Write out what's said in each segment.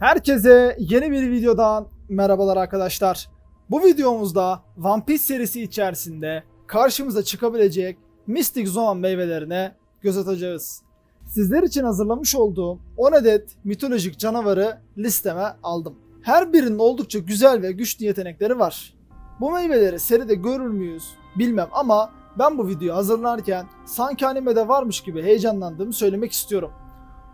Herkese yeni bir videodan merhabalar arkadaşlar. Bu videomuzda One Piece serisi içerisinde karşımıza çıkabilecek Mystic Zoan meyvelerine göz atacağız. Sizler için hazırlamış olduğum 10 adet mitolojik canavarı listeme aldım. Her birinin oldukça güzel ve güçlü yetenekleri var. Bu meyveleri seride görür müyüz bilmem ama ben bu videoyu hazırlarken sanki animede varmış gibi heyecanlandığımı söylemek istiyorum.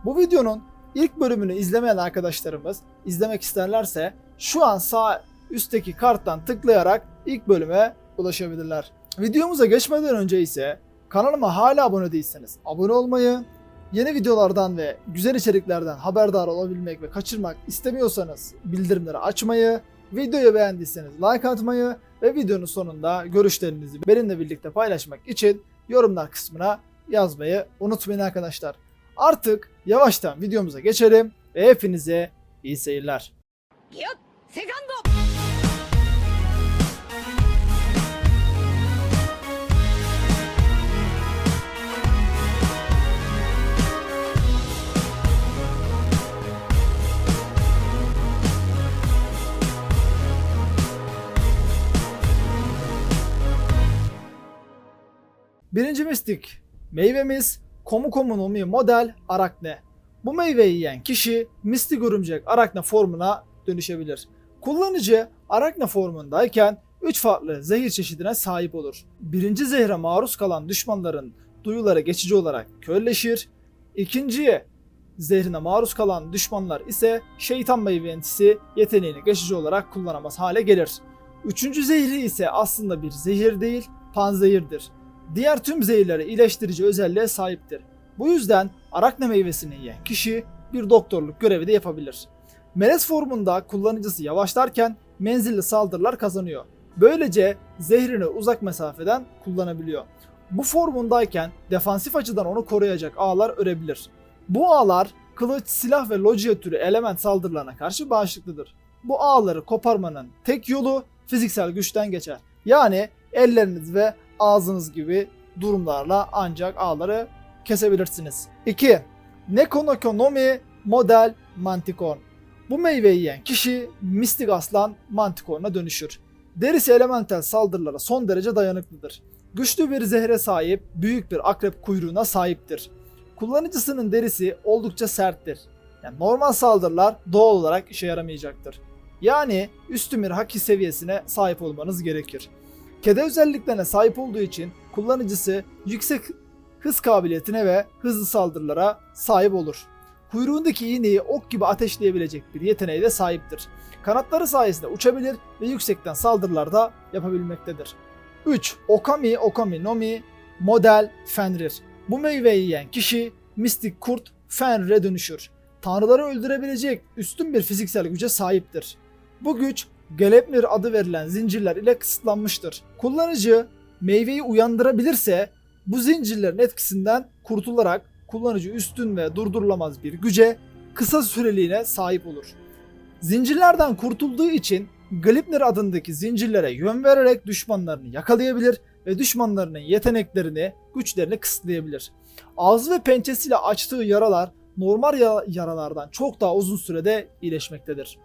Bu videonun ilk bölümünü izlemeyen arkadaşlarımız izlemek isterlerse şu an sağ üstteki karttan tıklayarak ilk bölüme ulaşabilirler. Videomuza geçmeden önce ise kanalıma hala abone değilseniz abone olmayı, yeni videolardan ve güzel içeriklerden haberdar olabilmek ve kaçırmak istemiyorsanız bildirimleri açmayı, videoyu beğendiyseniz like atmayı ve videonun sonunda görüşlerinizi benimle birlikte paylaşmak için yorumlar kısmına yazmayı unutmayın arkadaşlar. Artık yavaştan videomuza geçelim ve hepinize iyi seyirler. Yok, Birinci mistik meyvemiz Komu Komu no Mi model Arakne. Bu meyveyi yiyen kişi mistik örümcek Arakne formuna dönüşebilir. Kullanıcı Arakne formundayken 3 farklı zehir çeşidine sahip olur. Birinci zehre maruz kalan düşmanların duyuları geçici olarak körleşir. İkinci zehrine maruz kalan düşmanlar ise şeytan meyventisi yeteneğini geçici olarak kullanamaz hale gelir. Üçüncü zehri ise aslında bir zehir değil, panzehirdir diğer tüm zehirlere iyileştirici özelliğe sahiptir. Bu yüzden arakne meyvesini yiyen kişi bir doktorluk görevi de yapabilir. Melez formunda kullanıcısı yavaşlarken menzilli saldırılar kazanıyor. Böylece zehrini uzak mesafeden kullanabiliyor. Bu formundayken defansif açıdan onu koruyacak ağlar örebilir. Bu ağlar kılıç, silah ve logia türü element saldırılarına karşı bağışıklıdır. Bu ağları koparmanın tek yolu fiziksel güçten geçer. Yani elleriniz ve ağzınız gibi durumlarla ancak ağları kesebilirsiniz. 2. Nekonokonomi model Manticorn. Bu meyveyi yiyen kişi mistik aslan Manticorn'a dönüşür. Derisi elementel saldırılara son derece dayanıklıdır. Güçlü bir zehre sahip, büyük bir akrep kuyruğuna sahiptir. Kullanıcısının derisi oldukça serttir. Yani normal saldırılar doğal olarak işe yaramayacaktır. Yani üstün bir haki seviyesine sahip olmanız gerekir. Kede özelliklerine sahip olduğu için kullanıcısı yüksek hız kabiliyetine ve hızlı saldırılara sahip olur. Kuyruğundaki iğneyi ok gibi ateşleyebilecek bir yeteneğe de sahiptir. Kanatları sayesinde uçabilir ve yüksekten saldırılar da yapabilmektedir. 3. Okami Okami Nomi Model Fenrir. Bu meyveyi yiyen kişi mistik kurt Fenrir'e dönüşür. Tanrıları öldürebilecek üstün bir fiziksel güce sahiptir. Bu güç Glepnir adı verilen zincirler ile kısıtlanmıştır. Kullanıcı meyveyi uyandırabilirse bu zincirlerin etkisinden kurtularak kullanıcı üstün ve durdurulamaz bir güce kısa süreliğine sahip olur. Zincirlerden kurtulduğu için Glepnir adındaki zincirlere yön vererek düşmanlarını yakalayabilir ve düşmanlarının yeteneklerini, güçlerini kısıtlayabilir. Ağzı ve pençesiyle açtığı yaralar normal ya- yaralardan çok daha uzun sürede iyileşmektedir.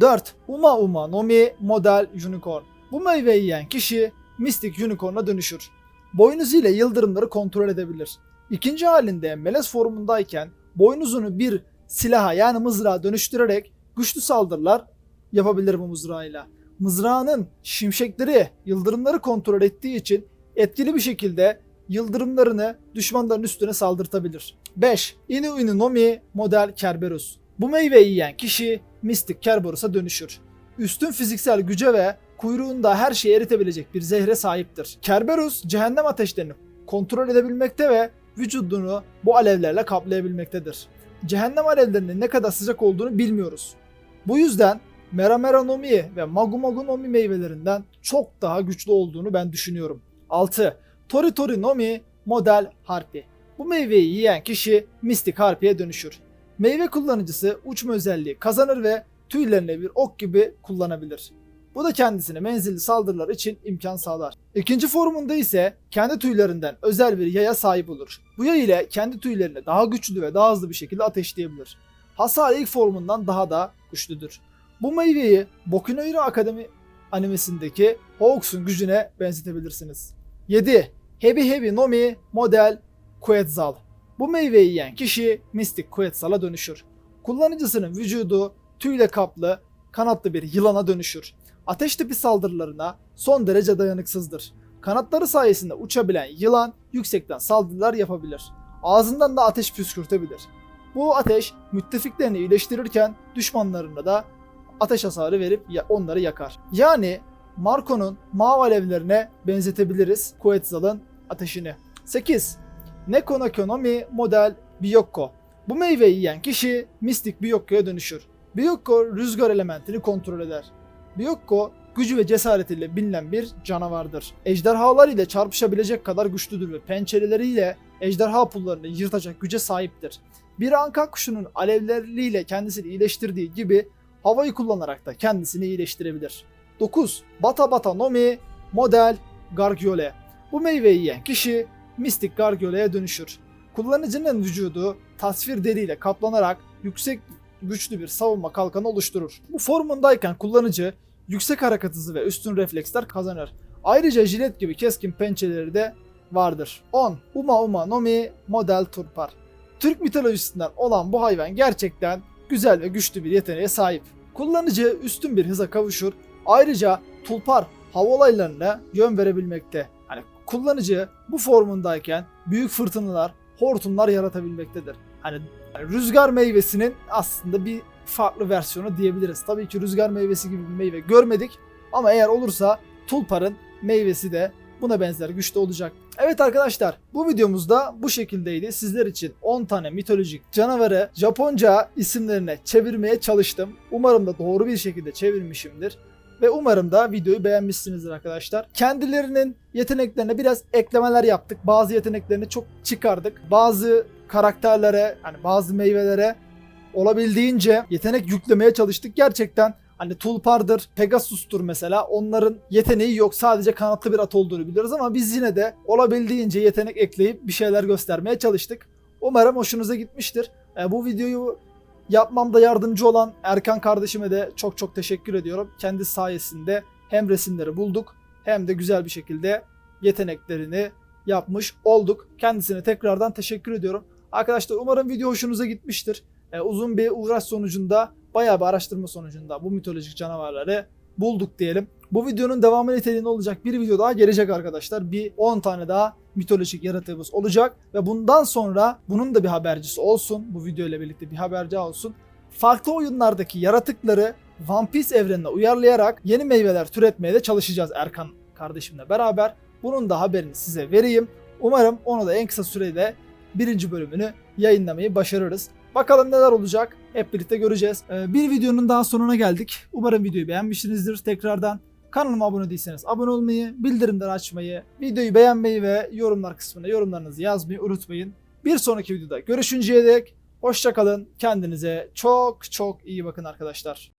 4. Uma Uma Nomi Model Unicorn. Bu meyveyi yiyen kişi Mystic Unicorn'a dönüşür. Boynuzu ile yıldırımları kontrol edebilir. İkinci halinde melez formundayken boynuzunu bir silaha yani mızrağa dönüştürerek güçlü saldırılar yapabilir bu mızrağıyla. Mızrağının şimşekleri yıldırımları kontrol ettiği için etkili bir şekilde yıldırımlarını düşmanların üstüne saldırtabilir. 5. Inu Inu Nomi Model Kerberus. Bu meyveyi yiyen kişi Mystic Kerberus'a dönüşür. Üstün fiziksel güce ve kuyruğunda her şeyi eritebilecek bir zehre sahiptir. Kerberus cehennem ateşlerini kontrol edebilmekte ve vücudunu bu alevlerle kaplayabilmektedir. Cehennem alevlerinin ne kadar sıcak olduğunu bilmiyoruz. Bu yüzden Meramera Nomi ve Magu Magu Nomi meyvelerinden çok daha güçlü olduğunu ben düşünüyorum. 6. Tori Tori Nomi Model Harpi. Bu meyveyi yiyen kişi Mistik Harpi'ye dönüşür. Meyve kullanıcısı uçma özelliği kazanır ve tüylerini bir ok gibi kullanabilir. Bu da kendisine menzilli saldırılar için imkan sağlar. İkinci formunda ise kendi tüylerinden özel bir yaya sahip olur. Bu yay ile kendi tüylerini daha güçlü ve daha hızlı bir şekilde ateşleyebilir. hasar ilk formundan daha da güçlüdür. Bu meyveyi Boku no Hero Akademi animesindeki Hawks'un gücüne benzetebilirsiniz. 7. Heavy Heavy Nomi model Quetzal. Bu meyveyi yiyen kişi Mystic Quetzal'a dönüşür. Kullanıcısının vücudu tüyle kaplı, kanatlı bir yılana dönüşür. Ateş tipi saldırılarına son derece dayanıksızdır. Kanatları sayesinde uçabilen yılan yüksekten saldırılar yapabilir. Ağzından da ateş püskürtebilir. Bu ateş müttefiklerini iyileştirirken düşmanlarına da ateş hasarı verip onları yakar. Yani Marco'nun mavi alevlerine benzetebiliriz Quetzal'ın ateşini. 8. Neko no Konomi model Biyokko. Bu meyveyi yiyen kişi mistik Biyokko'ya dönüşür. Biyokko rüzgar elementini kontrol eder. Biyokko gücü ve cesaretiyle bilinen bir canavardır. Ejderhalar ile çarpışabilecek kadar güçlüdür ve pençeleriyle ejderha pullarını yırtacak güce sahiptir. Bir anka kuşunun alevleriyle kendisini iyileştirdiği gibi havayı kullanarak da kendisini iyileştirebilir. 9. Bata Bata Nomi Model Gargiole. Bu meyveyi yiyen kişi mistik Gargiole'ye dönüşür. Kullanıcının vücudu tasvir deriyle kaplanarak yüksek güçlü bir savunma kalkanı oluşturur. Bu formundayken kullanıcı yüksek hareket hızı ve üstün refleksler kazanır. Ayrıca jilet gibi keskin pençeleri de vardır. 10. Uma Uma Nomi Model Turpar. Türk mitolojisinden olan bu hayvan gerçekten güzel ve güçlü bir yeteneğe sahip. Kullanıcı üstün bir hıza kavuşur. Ayrıca tulpar hava olaylarına yön verebilmekte. Kullanıcı bu formundayken büyük fırtınalar, hortumlar yaratabilmektedir. Hani rüzgar meyvesinin aslında bir farklı versiyonu diyebiliriz. Tabii ki rüzgar meyvesi gibi bir meyve görmedik ama eğer olursa tulparın meyvesi de buna benzer güçte olacak. Evet arkadaşlar bu videomuzda bu şekildeydi. Sizler için 10 tane mitolojik canavarı Japonca isimlerine çevirmeye çalıştım. Umarım da doğru bir şekilde çevirmişimdir. Ve umarım da videoyu beğenmişsinizdir arkadaşlar. Kendilerinin yeteneklerine biraz eklemeler yaptık. Bazı yeteneklerini çok çıkardık. Bazı karakterlere, hani bazı meyvelere olabildiğince yetenek yüklemeye çalıştık. Gerçekten hani Tulpar'dır, Pegasus'tur mesela. Onların yeteneği yok. Sadece kanatlı bir at olduğunu biliyoruz ama biz yine de olabildiğince yetenek ekleyip bir şeyler göstermeye çalıştık. Umarım hoşunuza gitmiştir. E, bu videoyu yapmamda yardımcı olan Erkan kardeşime de çok çok teşekkür ediyorum. Kendi sayesinde hem resimleri bulduk hem de güzel bir şekilde yeteneklerini yapmış olduk. Kendisine tekrardan teşekkür ediyorum. Arkadaşlar umarım video hoşunuza gitmiştir. E, uzun bir uğraş sonucunda, bayağı bir araştırma sonucunda bu mitolojik canavarları bulduk diyelim. Bu videonun devamı niteliğinde olacak bir video daha gelecek arkadaşlar. Bir 10 tane daha mitolojik yaratığımız olacak ve bundan sonra bunun da bir habercisi olsun. Bu video ile birlikte bir haberci olsun. Farklı oyunlardaki yaratıkları One Piece evrenine uyarlayarak yeni meyveler türetmeye de çalışacağız Erkan kardeşimle beraber. Bunun da haberini size vereyim. Umarım onu da en kısa sürede birinci bölümünü yayınlamayı başarırız. Bakalım neler olacak hep birlikte göreceğiz. Ee, bir videonun daha sonuna geldik. Umarım videoyu beğenmişsinizdir tekrardan. Kanalıma abone değilseniz abone olmayı, bildirimleri açmayı, videoyu beğenmeyi ve yorumlar kısmına yorumlarınızı yazmayı unutmayın. Bir sonraki videoda görüşünceye dek hoşçakalın. Kendinize çok çok iyi bakın arkadaşlar.